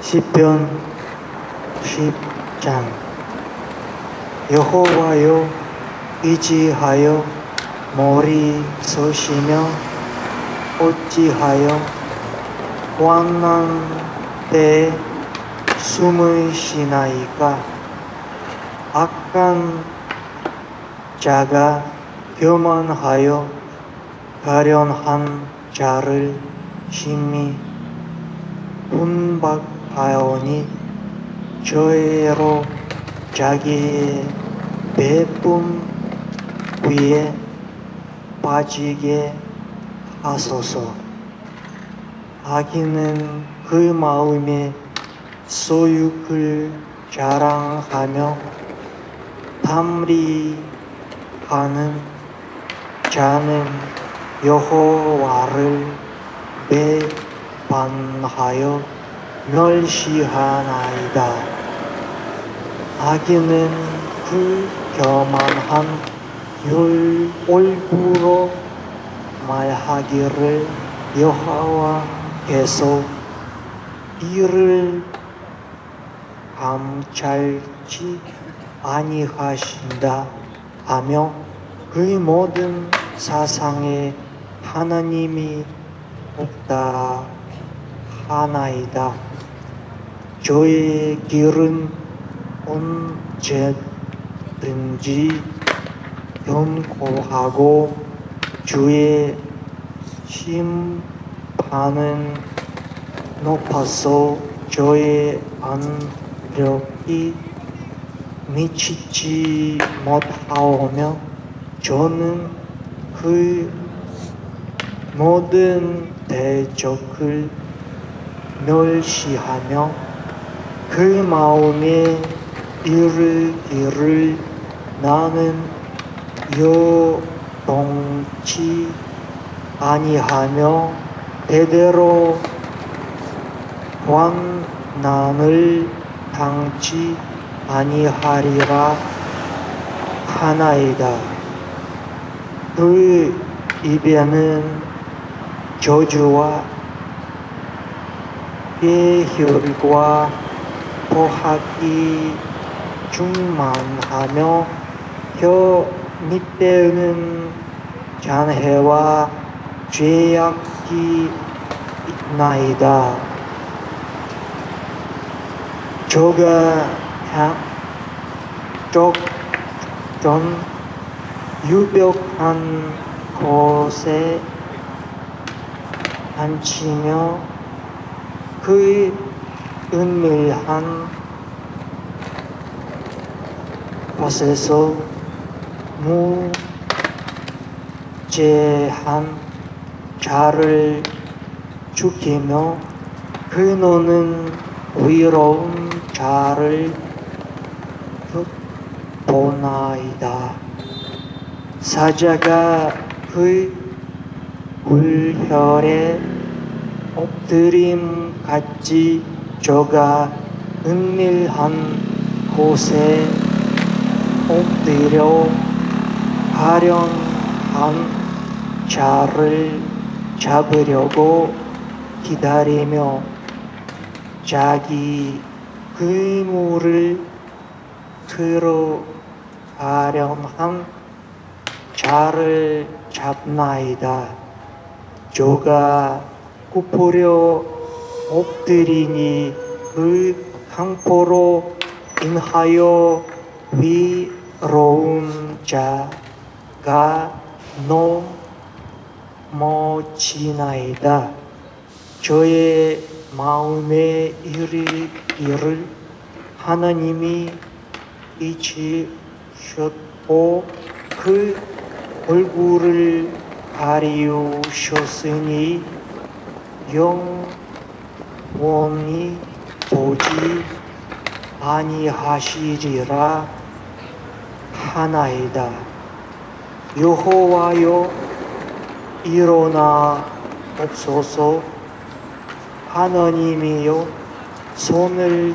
시편 10장. 여호와여 의지하여 머리 서시며 어찌하여 환난 때에 숨을 쉬나이까? 악한 자가 교만하여 가련한 자를 심히 분박 하오니 저애로 자기의 배쁨 위에 빠지게 하소서. 악인은 그 마음에 소유를 자랑하며 탐리하는 자는 여호와를 배반하여 멸시하나이다. 악인은 그 교만한 열 얼굴로 말하기를 여호와께서 이를 감찰지 아니하신다 하며 그 모든 사상에 하나님이 없다 하나이다. 저의 길은 언제든지 견고하고 주의 심판은 높아서 저의 안력이 미치지 못하오며 저는 그 모든 대적을 멸시하며 그 마음에 이르기를 나는 여동치 아니하며 대대로 환난을 당치 아니하리라 하나이다. 그 입에는 저주와 예혈과 포학이 충만하며 혀 밑에는 잔해와 죄악이 있나이다. 저가 쪽전 유벽한 곳에 앉히며 그 은밀한 곳에서 무죄한 자를 죽이며 그 노는 위로운 자를 보나이다. 사자가 그 굴혈에 엎드림 같이 저가 은밀한 곳에 엎드려 가련한 자를 잡으려고 기다리며 자기 그물을 들어 가련한 자를 잡나이다. 저가 굽으려 엎드리니 그 강포로 인하여 위로운 자가 넘어지나이다. 저의 마음에 이르기를 하나님이 잊으셨고 그 얼굴을 가리우셨으니 영 원히 보지 아니하시리라 하나이다. 여호와여 일어나 없소서. 하나님이여 손을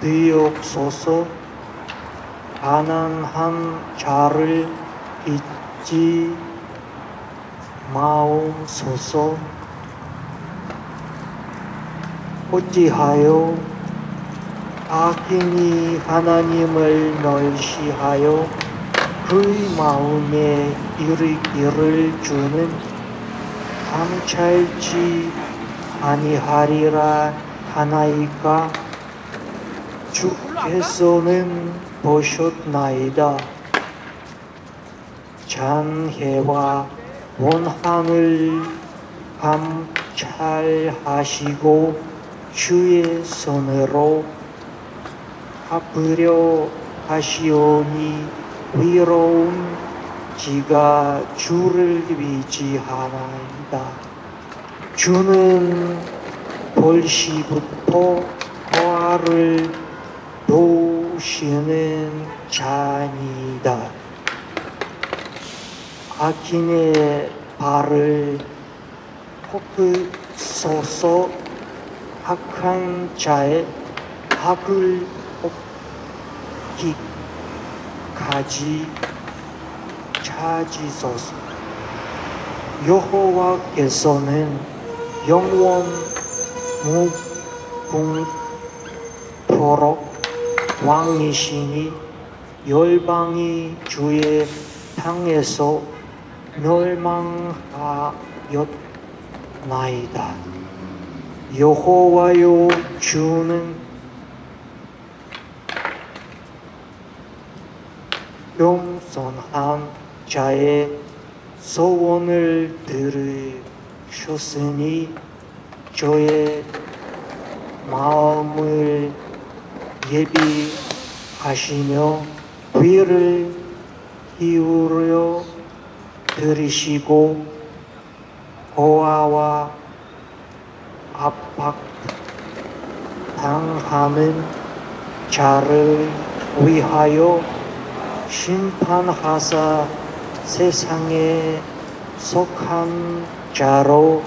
드옵소서. 가난한 자를 잊지 마옵소서 어찌하여 악인이 하나님을 멸시하여 그의 마음에 이르기를 주는 감찰지 아니하리라 하나이까? 주께서는 보셨나이다. 장해와 원한을 감찰하시고 주의 손으로 갚으려 하시오니 위로운 지가 주를 위지하나이다. 주는 벌시부터 고아를 도우시는 자니다. 악인의 발을 꺾으소서 악한 자의 악을 꺾기까지 찾으소서 여호와께서는 영원 무궁토록 왕이시니 열방이 주의 땅에서 멸망하였나이다. 여호와여 주는 겸손한 자의 소원을 들으셨으니 저의 마음을 예비하시며 귀를 기울여 들으시고 고아와 압박 당하는 자를 위하여 심판하사 세상에 속한 자로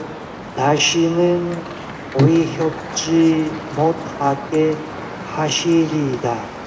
다시는 위협지 못하게 하시리다.